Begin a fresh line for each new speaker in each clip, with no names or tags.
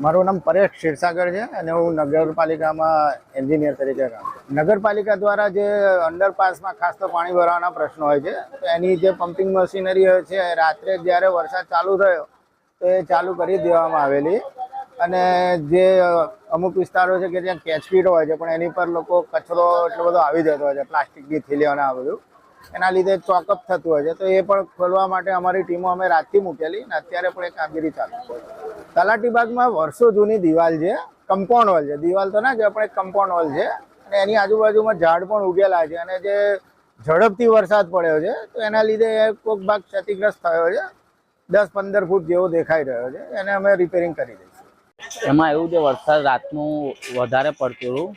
મારું નામ પરેશ ક્ષીરસાગર છે અને હું નગરપાલિકામાં એન્જિનિયર તરીકે કામ. નગરપાલિકા દ્વારા જે અંડરપાસમાં ખાસ તો પાણી ભરવાના પ્રશ્નો હોય છે, તો એની જે પમ્પિંગ મશીનરી છે રાત્રે જ્યારે વરસાદ ચાલુ થયો, તો એ ચાલુ કરી દેવામાં આવેલી અને જે અમુક વિસ્તારો છે કે જ્યાં કેચપીટ હોય છે, પણ એની પર લોકો કચરો એટલો બધો આવી જતો હોય છે, પ્લાસ્ટિકની થેલીઓને આ બધું એના લીધે ચોકઅપ થતું હોય છે. તો એ પણ ખોલવા માટે અમારી ટીમો અમે રાતથી મૂકેલી અને અત્યારે પણ એ કામગીરી ચાલુ તલાટી બાગમાં વર્ષો જૂની દિવાલ છે કમ્પાઉન્ડ વોલ છે. દિવાલ તો ના કહેવાય, પણ એક કમ્પાઉન્ડ વોલ છે. અને એની આજુબાજુમાં ઝાડ પણ ઉગેલા છે અને જે ઝડપથી વરસાદ પડ્યો છે, તો એના લીધે કોઈક ભાગ ક્ષતિગ્રસ્ત થયો છે. દસ પંદર ફૂટ જેવો દેખાઈ રહ્યો છે. એને અમે રિપેરિંગ કરી દઈશું.
એમાં એવું છે, વરસાદ રાતનું વધારે પડતું હતું.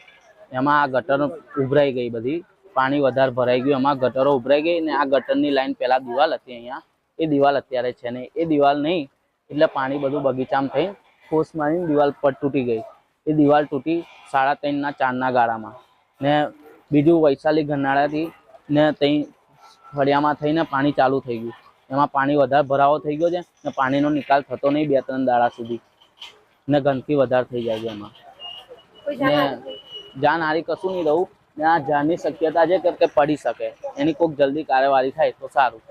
એમાં આ ગટર ઉભરાઈ ગઈ બધી. પાણી વધારે ભરાઈ ગયું એમાં ગટરો ઉભરાઈ ગઈ ને આ ગટરની લાઈન પેલા દિવાલ હતી અહીંયા. એ દિવાલ અત્યારે છે નહીં. એ દિવાલ નહીં એટલે પાણી બધું બગીચામાં થઈ ફોર્સ મારીને દિવાલ પર તૂટી ગઈ. એ દિવાલ તૂટી સાડા ત્રણના ચારના ગાળામાં. ને બીજું વૈશાલી ગરનાળાથી ને ત્યાં ફળિયામાં થઈને પાણી ચાલુ થઈ ગયું. એમાં પાણી વધારે ભરાવો થઈ ગયો છે ને પાણીનો નિકાલ થતો નહીં બે ત્રણ દાડા સુધી. ને ગંદકી વધારે થઈ જાય છે એમાં. ને જાનહારી કશું નહીં રહું. ને આ જાનની શક્યતા છે કે પડી શકે. એની કોઈક જલ્દી કાર્યવાહી થાય તો સારું.